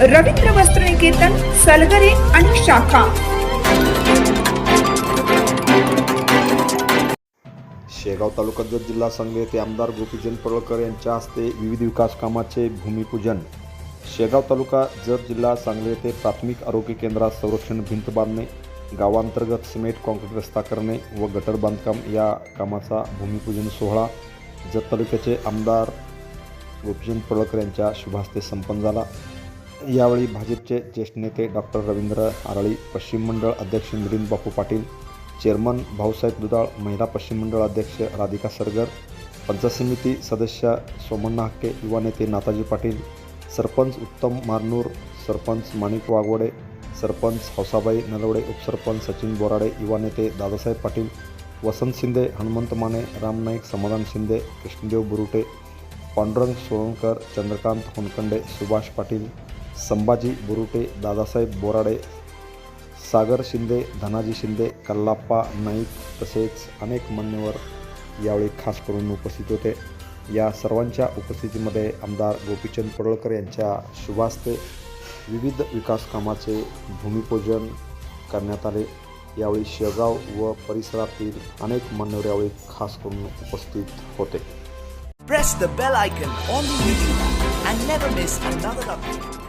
रवींद्र वस्त्र निकेतन सलगरे आणि शाखा. शेगाव तालुका जत जिल्हा संघ येथे आमदार गोपीचंद पडळकर यांच्या हस्ते विविध विकास कामाचे भूमिपूजन. शेगाव तालुका जत जिल्हा सांगली येथे प्राथमिक आरोग्य केंद्रात संरक्षण भिंत बांधणे गावांतर्गत सिमेंट कॉन्क्रीट रस्ता करणे व गटर बांधकाम या कामाचा भूमिपूजन सोहळा. जत तालुक्याचे आमदार गोपीचंद पडळकर यांच्या शुभास्ते संपन्न झाला. यावेळी भाजपचे ज्येष्ठ नेते डॉक्टर रवींद्र आरळी पश्चिम मंडळ अध्यक्ष मिलिंद बापू पाटील चेअरमन भाऊसाहेब दुधाळ महिला पश्चिम मंडळ अध्यक्ष राधिका सरगर पंचायत समिती सदस्य सोमण्णा हक्के युवा नेते नाताजी पाटील सरपंच उत्तम मारनूर सरपंच माणिक वाघवडे सरपंच हौसाबाई नलवडे उपसरपंच सचिन बोराडे युवा नेते दादासाहेब पाटील वसंत शिंदे हनुमंत माने राम नाईक समाधान शिंदे कृष्णदेव बुरुटे पांडुरंग सोळंकर चंद्रकांत होनकंडे सुभाष पाटील संभाजी बुरुटे दादासाहेब बोराडे सागर शिंदे धनाजी शिंदे कल्लाप्पा नाईक तसेच अनेक मान्यवर यावेळी खास करून उपस्थित होते. या सर्वांच्या उपस्थितीमध्ये आमदार गोपीचंद पडळकर यांच्या शुभास्ते विविध विकास कामाचे भूमिपूजन करण्यात आले. यावेळी शेगाव व परिसरातील अनेक मान्यवर यावेळी खास करून उपस्थित होते. Press the bell icon on the YouTube and never miss another update.